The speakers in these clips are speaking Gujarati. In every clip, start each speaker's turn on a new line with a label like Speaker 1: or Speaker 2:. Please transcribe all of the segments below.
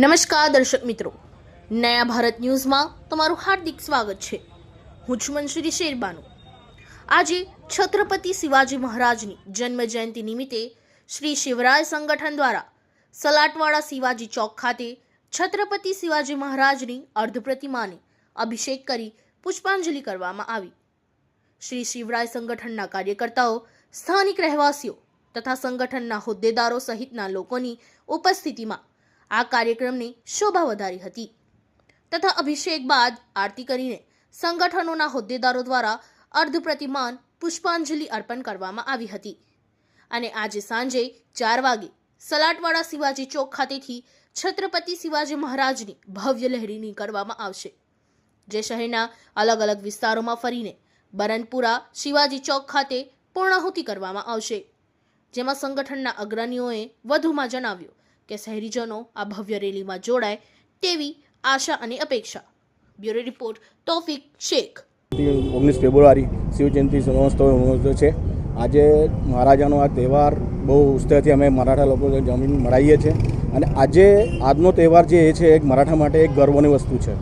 Speaker 1: નમસ્કાર દર્શક મિત્રો. નયા ભારત ન્યૂઝમાં તમારું હાર્દિક સ્વાગત છે. હું છું મનશ્રી શેરબાનુ. આજે છત્રપતિ શિવાજી મહારાજની જન્મ જયંતિ નિમિત્તે શ્રી શિવરાય સંગઠન દ્વારા સલાટવાડા શિવાજી ચોક ખાતે છત્રપતિ શિવાજી મહારાજની અર્ધ પ્રતિમાને અભિષેક કરી પુષ્પાંજલિ કરવામાં આવી. શ્રી શિવરાય સંગઠનના કાર્યકર્તાઓ, સ્થાનિક રહેવાસીઓ તથા સંગઠનના હોદ્દેદારો સહિતના લોકોની ઉપસ્થિતિમાં આ કાર્યક્રમને શોભા વધારી હતી. તથા અભિષેક બાદ આરતી કરીને સંગઠનોના હોદ્દેદારો દ્વારા અર્ધ પ્રતિમાન પુષ્પાંજલિ અર્પણ કરવામાં આવી હતી. અને આજે સાંજે ચાર વાગે સલાટવાડા શિવાજી ચોક ખાતેથી છત્રપતિ શિવાજી મહારાજની ભવ્ય લહેરી નીકળવામાં આવશે. જે શહેરના અલગ અલગ વિસ્તારોમાં ફરીને બરનપુરા શિવાજી ચોક ખાતે પૂર્ણાહુતિ કરવામાં આવશે. જેમાં સંગઠનના અગ્રણીઓએ વધુમાં જણાવ્યું કે શહેરીજનો આ ભવ્ય રેલીમાં જોડાય તેવી આશા અને અપેક્ષા. Bureau report, Taufiq Shaikh.
Speaker 2: ઓગણીસ ફેબ્રુઆરી શિવજયંતિ મહોત્સવ છે. આજે મહારાજાનો આ તહેવાર બહુ ઉત્સાહથી અમે મરાઠા લોકો જમીન મળાવીએ છીએ. અને આજે આજનો તહેવાર જે એ છે એક મરાઠા માટે એક ગર્વની વસ્તુ છે.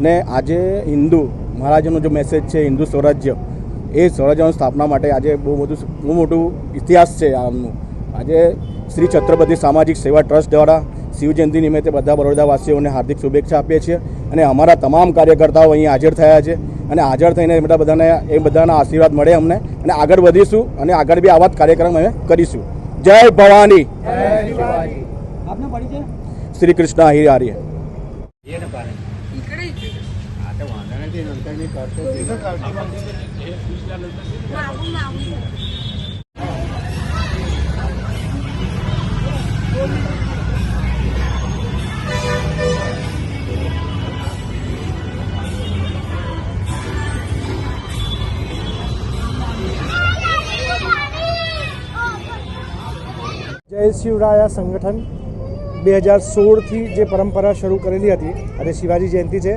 Speaker 2: ને આજે હિન્દુ, મહારાજાનો જે મેસેજ છે, હિન્દુ સ્વરાજ્ય, એ સ્વરાજ્યની સ્થાપના માટે આજે બહુ બધું બહુ મોટું ઇતિહાસ છે આમનું. આજે શ્રી છત્રપતિ સામાજિક સેવા ટ્રસ્ટ દ્વારા શિવજયંતિ નિમિત્તે બધા બરોડાવાસીઓને હાર્દિક શુભેચ્છા આપીએ છીએ અને અમારા તમામ કાર્યકર્તાઓ અહીં હાજર થયા છે અને હાજર થઈને બધા બધાને એ બધાના આશીર્વાદ મળે અમને અને આગળ વધીશું અને આગળ બી આવા જ કાર્યક્રમ અમે કરીશું. જય ભવાની! શ્રી કૃષ્ણ હરિ આર્ય.
Speaker 3: જય શિવરાયા સંગઠન. બે હજાર સોળથી જે પરંપરા શરૂ કરેલી હતી, અને શિવાજી જયંતિ છે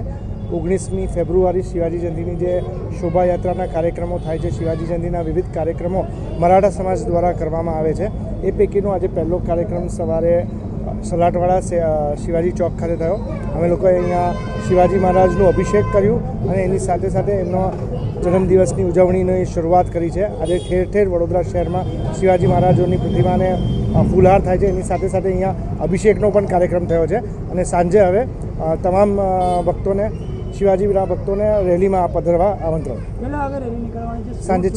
Speaker 3: ઓગણીસમી ફેબ્રુઆરી શિવાજી જયંતિની જે શોભાયાત્રાના કાર્યક્રમો થાય છે, શિવાજી જયંતિના વિવિધ કાર્યક્રમો મરાઠા સમાજ દ્વારા કરવામાં આવે છે. એ પૈકીનો આજે પહેલો કાર્યક્રમ સવારે સલાટવાડા શિવાજી ચોક ખાતે થયો. અમે લોકોએ અહીંયા શિવાજી મહારાજનું અભિષેક કર્યું અને એની સાથે સાથે એમનો જન્મદિવસની ઉજવણીની શરૂઆત કરી છે. આજે ઠેર ઠેર વડોદરા શહેરમાં શિવાજી મહારાજોની પ્રતિમાને ફૂલહાર થાય છે. એની સાથે સાથે અહીંયા અભિષેકનો પણ કાર્યક્રમ થયો છે. અને સાંજે હવે તમામ ભક્તોને શિવાજી વિરા ભક્તોને રેલીમાં પધરવા આમંત્રણ. સાંજે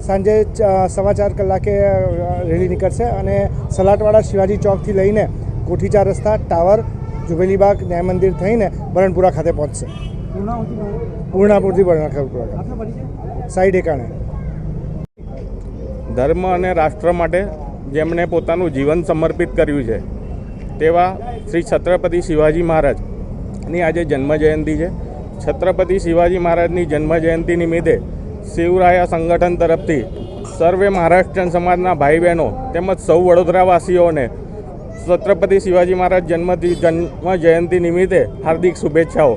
Speaker 3: સાંજે ચ- સવા ચાર કલાકે રેલી નીકળશે અને સલાટવાડા શિવાજી ચોકથી લઈને કોઠીચાર રસ્તા ટાવર જુબેલીબાગ ન્યાય મંદિર થઈને બરણપુરા ખાતે પહોંચશે. પૂર્ણાપુરથી બરણપુરા સાઈડ એકાણે
Speaker 2: ધર્મ અને રાષ્ટ્ર માટે જેમણે પોતાનું જીવન સમર્પિત કર્યું છે તેવા શ્રી છત્રપતિ શિવાજી મહારાજની આજે જન્મજયંતિ છે. છત્રપતિ શિવાજી મહારાજની જન્મજયંતિ નિમિત્તે શિવરાયા સંગઠન તરફથી સર્વે મહારાષ્ટ્રીયન સમાજના ભાઈ બહેનો તેમજ સૌ વડોદરાવાસીઓને છત્રપતિ શિવાજી મહારાજ જન્મથી જન્મ જયંતિ નિમિત્તે હાર્દિક શુભેચ્છાઓ.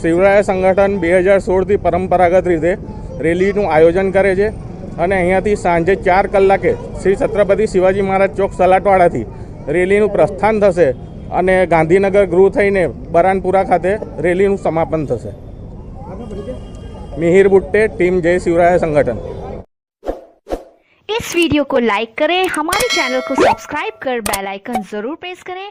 Speaker 2: શિવરાયા સંગઠન બે હજાર સોળથી પરંપરાગત રીતે રેલીનું આયોજન કરે છે અને અહીંયાથી સાંજે ચાર કલાકે શ્રી છત્રપતિ શિવાજી મહારાજ ચોક સલાટવાડાથી રેલીનું પ્રસ્થાન થશે. અને ગાંધીનગર ગૃહ થઈને બરાનપુરા ખાતે રેલીનું સમાપન થશે
Speaker 4: આપનો પરિચય
Speaker 2: મિહિર બુટ્ટે ટીમ જય શિવરાય સંગઠન
Speaker 5: इस वीडियो को लाइक करें हमारे चैनल को सब्सक्राइब कर बेल आइकन जरूर प्रेस करें